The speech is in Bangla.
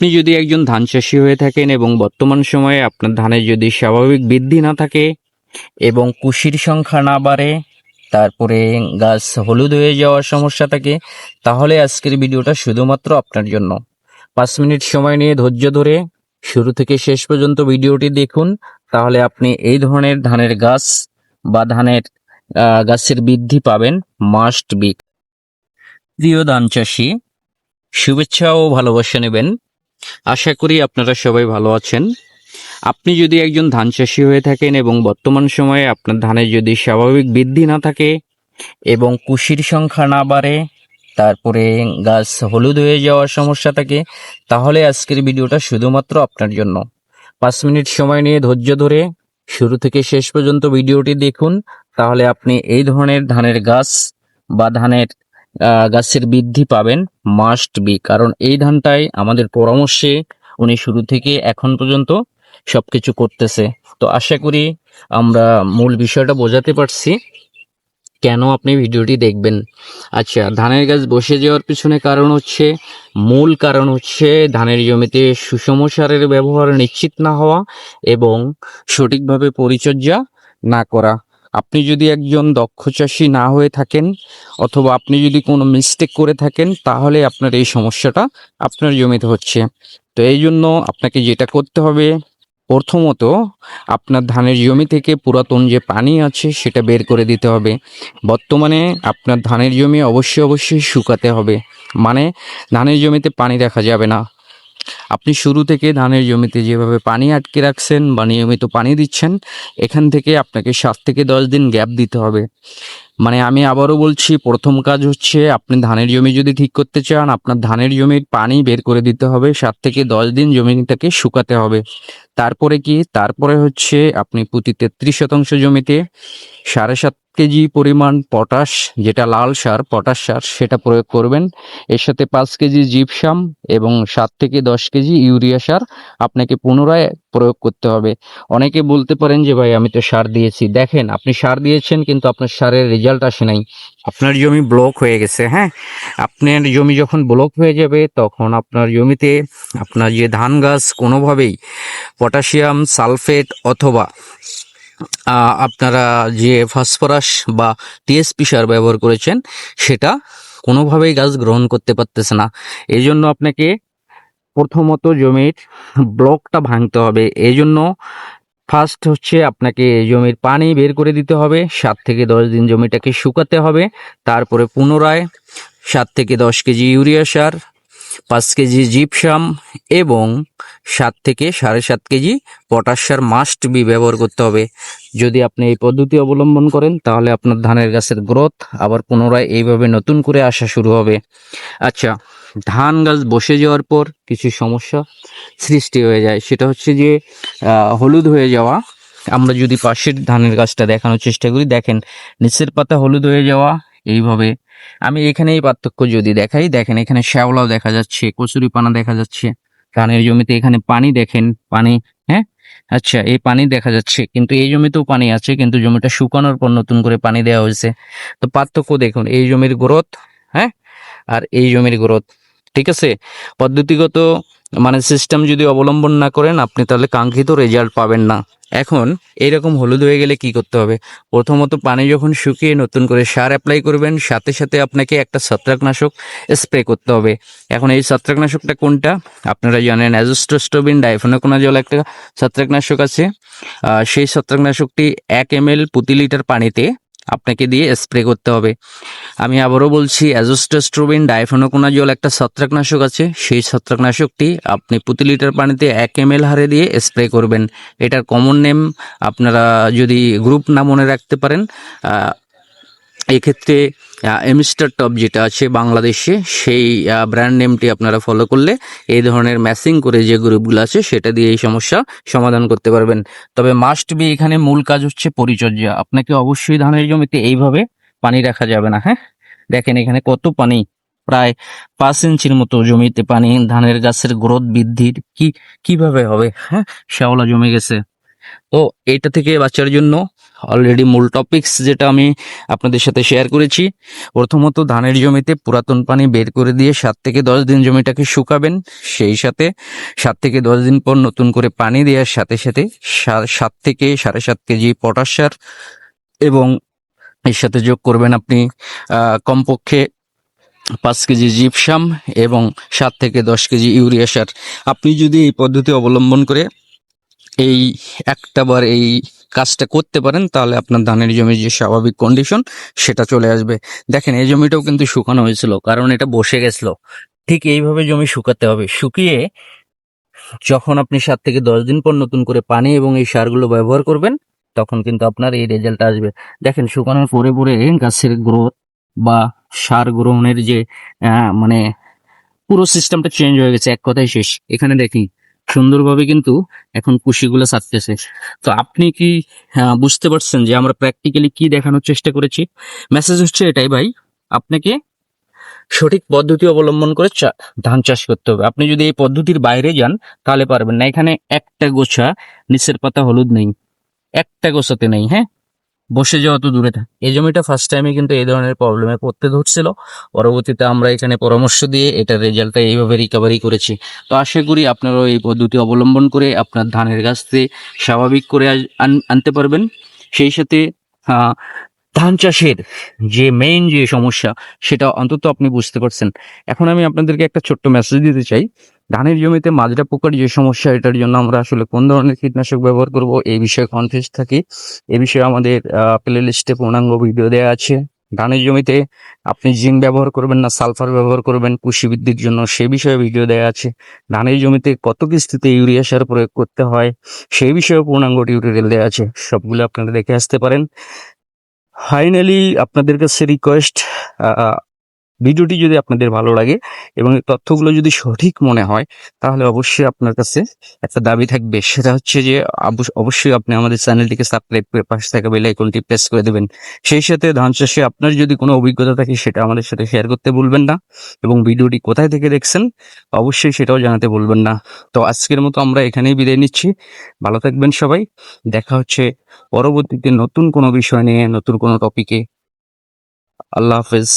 আপনি যদি একজন ধান চাষি হয়ে থাকেন এবং বর্তমান সময়ে আপনার ধানের যদি স্বাভাবিক বৃদ্ধি না থাকে এবং কুশির সংখ্যা না বাড়ে, তারপরে গাছ হলুদ হয়ে যাওয়ার সমস্যা থাকে, তাহলে আজকের ভিডিওটা শুধুমাত্র আপনার জন্য। পাঁচ মিনিট সময় নিয়ে ধৈর্য ধরে শুরু থেকে শেষ পর্যন্ত ভিডিওটি দেখুন, তাহলে আপনি এই ধরনের ধানের গাছ বা ধানের গাছের বৃদ্ধি পাবেন মাস্ট বি প্রিয় ধান চাষি, শুভেচ্ছা ও ভালোবাসা নেবেন। আশা করি আপনারা সবাই ভালো আছেন। আপনি যদি একজন ধান চাষি হয়ে থাকেন এবং বর্তমান সময়ে আপনার ধানের যদি স্বাভাবিক বৃদ্ধি না থাকে এবং কুশির সংখ্যা না বাড়ে, তারপরে গাছ হলুদ হয়ে যাওয়ার সমস্যা থাকে, তাহলে আজকের ভিডিওটা শুধুমাত্র আপনার জন্য। পাঁচ মিনিট সময় নিয়ে ধৈর্য ধরে শুরু থেকে শেষ পর্যন্ত ভিডিওটি দেখুন, তাহলে আপনি এই ধরনের ধানের গাছ বা ধানের গাছের বৃদ্ধি পাবেন মাস্ট বি কারণ এই ধানটাই আমাদের পরামর্শে উনি শুরু থেকে এখন পর্যন্ত সব কিছু করতেছে। তো আশা করি আমরা মূল বিষয়টা বোঝাতে পারছি, কেন আপনি ভিডিওটি দেখবেন। আচ্ছা ধানের গাছ বসে যাওয়ার পিছনে কারণ হচ্ছে, মূল কারণ হচ্ছে ধানের জমিতে সুষম সারের ব্যবহার নিশ্চিত না হওয়া এবং সঠিকভাবে পরিচর্যা না করা। আপনি যদি একজন দক্ষ চাষি না হয়ে থাকেন অথবা আপনি যদি কোনো মিস্টেক করে থাকেন, তাহলে আপনার এই সমস্যাটা আপনার জমিতে হচ্ছে। তো এই জন্য আপনাকে যেটা করতে হবে, প্রথমত আপনার ধানের জমি থেকে পুরাতন যে পানি আছে সেটা বের করে দিতে হবে। বর্তমানে আপনার ধানের জমি অবশ্যই অবশ্যই শুকাতে হবে। মানে ধানের জমিতে পানি দেখা যাবে না। আপনি শুরু থেকে ধানের জমিতে যেভাবে পানি আটকে রাখছেন বা নিয়মিত পানি দিচ্ছেন, এখান থেকে আপনাকে সাত থেকে দশ দিন গ্যাপ দিতে হবে। মানে আমি আবারও বলছি, প্রথম কাজ হচ্ছে আপনি ধানের জমি যদি ঠিক করতে চান, আপনার ধানের জমির পানি বের করে দিতে হবে, সাত থেকে দশ দিন জমিটাকে শুকাতে হবে। তারপরে কি? তারপরে হচ্ছে আপনি প্রতি তেত্রিশ শতাংশ জমিতে সাড়ে সাত কেজি পরিমাণ পটাশ, যেটা লাল সার, পটাশ সার, সেটা প্রয়োগ করবেন। এর সাথে পাঁচ কেজি জিপসাম এবং সাত থেকে দশ কেজি ইউরিয়া সার। আপনাকে পুনরায় প্রয়োগ করতে হবে। অনেকে বলতে পারেন যে, ভাই, আমি তো সার দিয়েছি। দেখেন, আপনি সার দিয়েছেন, কিন্তু আপনার সারের রেজাল্ট আসে নাই। আপনার জমি ব্লক হয়ে গেছে হ্যাঁ? আপনার জমি যখন ব্লক হয়ে যাবে, তখন আপনার জমিতে আপনার যে ধান গাছ কোনোভাবেই পটাশিয়াম সালফেট অথবা আপনারা যে ফসফরাস বা টিএসপি সার ব্যবহার করেছেন, সেটা কোনোভাবেই গাছ গ্রহণ করতে পারতেছে না। এই জন্য আপনাকে প্রথমত জমির ব্লকটা ভাঙতে হবে। এই জন্য ফার্স্ট হচ্ছে আপনাকে জমির পানি বের করে দিতে হবে। সাত থেকে দশ দিন জমিটাকে শুকাতে হবে। তারপরে পুনরায় সাত থেকে দশ কেজি ইউরিয়া সার পাঁচ কেজি জিপসাম এবং সাত থেকে সাড়ে সাত কেজি পটাশ মাস্ট বি ব্যবহার করতে হবে। যদি আপনি এই পদ্ধতি অবলম্বন করেন, তাহলে আপনার ধানের গাছের গ্রোথ আবার পুনরায় এইভাবে নতুন করে আসা শুরু হবে। আচ্ছা ধান গাছ বসে যাওয়ার পর কিছু সমস্যা সৃষ্টি হয়ে যায়। সেটা হচ্ছে যে হলুদ হয়ে যাওয়া। আমরা যদি পাশের ধানের গাছটা দেখানোর চেষ্টা করি, দেখেন, নিচের পাতা হলুদ হয়ে যাওয়া এইভাবে। আমি এখানে এই পার্থক্য যদি দেখাই, দেখেন এখানে শ্যাওলাও দেখা যাচ্ছে, কচুরি পানা দেখা যাচ্ছে, ধানের জমিতে এখানে পানি দেখেন, পানি হ্যাঁ? আচ্ছা এই পানি দেখা যাচ্ছে, কিন্তু এই জমিতেও পানি আছে, কিন্তু জমিটা শুকানোর পর নতুন করে পানি দেওয়া হয়েছে। তো পার্থক্য দেখুন, এই জমির গ্রোথ হ্যাঁ? আর এই জমির গ্রোথ, ঠিক আছে? পদ্ধতিগত মানে সিস্টেম যদি অবলম্বন না করেন, আপনি তাহলে কাঙ্ক্ষিত রেজাল্ট পাবেন না। এখন এরকম হলুদ হয়ে গেলে কি করতে হবে? প্রথমত পানি যখন শুকিয়ে নতুন করে সার অ্যাপ্লাই করবেন, সাথে সাথে আপনাকে একটা ছত্রাকনাশক স্প্রে করতে হবে। এখন এই ছত্রাকনাশকটা কোনটা? আপনারা জানেন অ্যাজোস্টোস্টোবিন, ডাইফোনাকোনাজল একটা ছত্রাকনাশক আছে। সেই ছত্রাকনাশকটি এক এম এল প্রতি লিটার পানিতে আপনাকে দিয়ে স্প্রে করতে হবে। আমি আবারও বলছি অ্যাজোস্টোস্ট্রোবিন ডাইফোনাকোনাজল একটা ছত্রাকনাশক আছে। সেই ছত্রাকনাশকটি আপনি প্রতি লিটার পানিতে এক এম হারে দিয়ে স্প্রে করবেন। এটার কমন নেম আপনারা যদি গ্রুপ না মনে রাখতে পারেন এক্ষেত্রে এমিস্টার টপ যেটা আছে বাংলাদেশে, সেই ব্র্যান্ড নেমটি আপনারা ফলো করলে এই ধরনের ম্যাচিং করে যে গ্রুপগুলো আছে, সেটা দিয়ে এই সমস্যা সমাধান করতে পারবেন। তবে মাস্ট বি এখানে মূল কাজ হচ্ছে পরিচর্যা। আপনাকে অবশ্যই ধানের জমিতে এইভাবে পানি রাখা যাবে না হ্যাঁ? দেখেন এখানে কত পানি, প্রায় পাঁচ ইঞ্চির মতো জমিতে পানি, ধানের গাছের গ্রোথ বৃদ্ধির কি, কীভাবে হবে হ্যাঁ? শ্যাওলা জমে গেছে। তো এইটা থেকে বাঁচার জন্য অলরেডি মূল টপিকস যেটা আমি আপনাদের সাথে শেয়ার করেছি। প্রথমত, ধানের জমিতে পুরাতন পানি বের করে দিয়ে সাত থেকে দশ দিন জমিটাকে শুকাবেন। সেই সাথে সাত থেকে দশ দিন পর নতুন করে পানি দেওয়ার সাথে সাথে সাত থেকে সাড়ে সাত কেজি পটাশ সার এবং এর সাথে যোগ করবেন আপনি কমপক্ষে পাঁচ কেজি জিপসাম এবং সাত থেকে দশ কেজি ইউরিয়া সার। আপনি যদি এই পদ্ধতি অবলম্বন করে এই একটা বার এই কাজটা করতে পারেন, তাহলে আপনার ধানের জমির যে স্বাভাবিক কন্ডিশন সেটা চলে আসবে। দেখেন, এই জমিটাও কিন্তু শুকানো হয়েছিল, কারণ এটা বসে গেছিল। ঠিক এইভাবে জমি শুকাতে হবে। শুকিয়ে যখন আপনি সাত থেকে দশ দিন পর নতুন করে পানি এবং এই সারগুলো ব্যবহার করবেন, তখন কিন্তু আপনার এই রেজাল্ট আসবে। দেখেন, শুকানোর পরে পরে গাছের গ্রোথ বা সার গ্রহণের যে মানে পুরো সিস্টেমটা চেঞ্জ হয়ে গেছে, এক কথায় শেষ। এখানে দেখি সুন্দরভাবে কিন্তু এখন কুশিগুলো ছাড়তেছে। তো আপনি কি বুঝতে পারছেন যে আমরা প্র্যাকটিক্যালি কি দেখানোর চেষ্টা করেছি? মেসেজ হচ্ছে এটাই, ভাই। আপনাকে সঠিক পদ্ধতি অবলম্বন করে ধান চাষ করতে হবে। আপনি যদি এই পদ্ধতির বাইরে যান, তাহলে পারবেন না। এখানে একটা গোছা, নিচের পাতা হলুদ নেই। একটা গোছাতে নেই হ্যাঁ? বসে যাওয়া তো দূরে থাক। এই জমিটা ফার্স্ট টাইমে কিন্তু এই ধরনের প্রবলেমে পড়তে ধরছিল। পরবর্তীতে আমরা এখানে পরামর্শ দিয়ে এটার রেজাল্টটা এইভাবে রিকভারি করেছি। তো আশা করি আপনারাও এই পদ্ধতি অবলম্বন করে আপনার ধানের গাছকে স্বাভাবিক করে আনতে পারবেন। সেই সাথে ধান চাষের যে মেইন যে সমস্যা, সেটা অন্তত আপনি বুঝতে পারছেন। এখন আমি আপনাদেরকে একটা ছোট্ট মেসেজ দিতে চাই। ধানের জমিতে মাজরা পোকার যে সমস্যা, এটার জন্য আমরা আসলে কোন ধরনের কীটনাশক ব্যবহার করব, এই বিষয়ে কনফিউজ থাকি। এ বিষয়ে আমাদের প্লে লিস্টে পূর্ণাঙ্গ ভিডিও দেওয়া আছে। ধানের জমিতে আপনি জিঙ্ক ব্যবহার করবেন না, সালফার ব্যবহার করবেন, পুষ্টি বৃদ্ধির জন্য সে বিষয়ে ভিডিও দেওয়া আছে। ধানের জমিতে কত কিস্তিতে ইউরিয়া সার প্রয়োগ করতে হয় সেই বিষয়ে পূর্ণাঙ্গ টিউটোরিয়াল দেওয়া আছে। সবগুলো আপনারা দেখে আসতে পারেন। ফাইনালি আপনাদের কাছে রিকোয়েস্ট ভিডিওটি যদি আপনাদের ভালো লাগে এবং তথ্যগুলো যদি সঠিক মনে হয়, তাহলে অবশ্যই আপনার কাছে একটা দাবি থাকবে। সেটা হচ্ছে যে অবশ্য- অবশ্যই আপনি আমাদের চ্যানেলটিকে সাবস্ক্রাইব করে পাশে থাকা বেল আইকনটি প্রেস করে দেবেন। সেই সাথে ধান চাষে আপনার যদি কোনো অভিজ্ঞতা থাকে, সেটা আমাদের সাথে শেয়ার করতে ভুলবেন না এবং ভিডিওটি কোথায় থেকে দেখছেন, অবশ্যই সেটাও জানাতে ভুলবেন না। তো আজকের মতো আমরা এখানেই বিদায় নিচ্ছি। ভালো থাকবেন সবাই। দেখা হচ্ছে পরবর্তীতে নতুন কোনো বিষয় নিয়ে, নতুন কোনো টপিকে আল্লাহ হাফেজ।